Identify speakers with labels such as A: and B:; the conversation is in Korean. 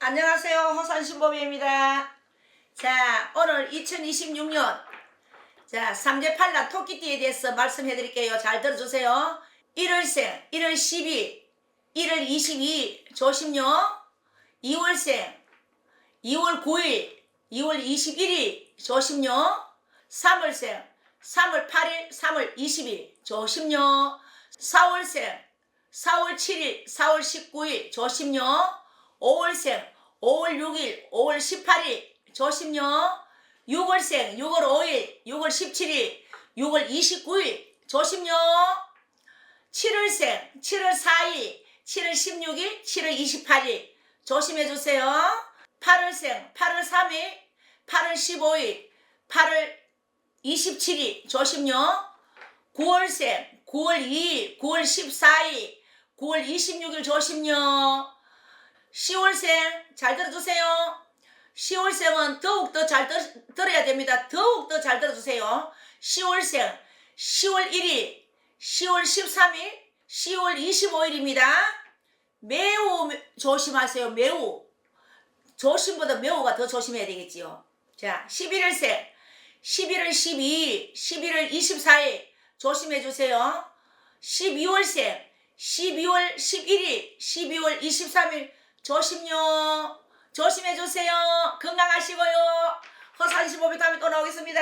A: 안녕하세요. 호산신보배입니다. 자, 오늘 2026년 자, 삼재팔란 토끼띠에 대해서 말씀해 드릴게요. 잘 들어주세요. 1월생 1월 10일, 1월 22일 조심요. 2월생 2월 9일, 2월 21일 조심요. 3월생 3월 8일, 3월 20일 조심요. 4월생 4월 7일, 4월 19일 조심요. 5월생 5월 6일, 5월 18일 조심요. 6월생 6월 5일, 6월 17일, 6월 29일 조심요. 7월생 7월 4일, 7월 16일, 7월 28일 조심해 주세요. 8월생 8월 3일, 8월 15일, 8월 27일 조심요. 9월생 9월 2일, 9월 14일, 9월 26일 조심요. 10월생 잘 들어주세요. 10월생은 더욱더 잘 들, 들어야 됩니다. 더욱더 잘 들어주세요. 10월생 10월 1일, 10월 13일, 10월 25일입니다. 매우 조심하세요. 매우. 조심보다 매우가 더 조심해야 되겠지요. 자, 11월생 11월 12일, 11월 24일 조심해 주세요. 12월생 12월 11일, 12월 23일 조심요. 조심해 주세요. 건강하시고요. 허산시보비 다음에 또 나오겠습니다.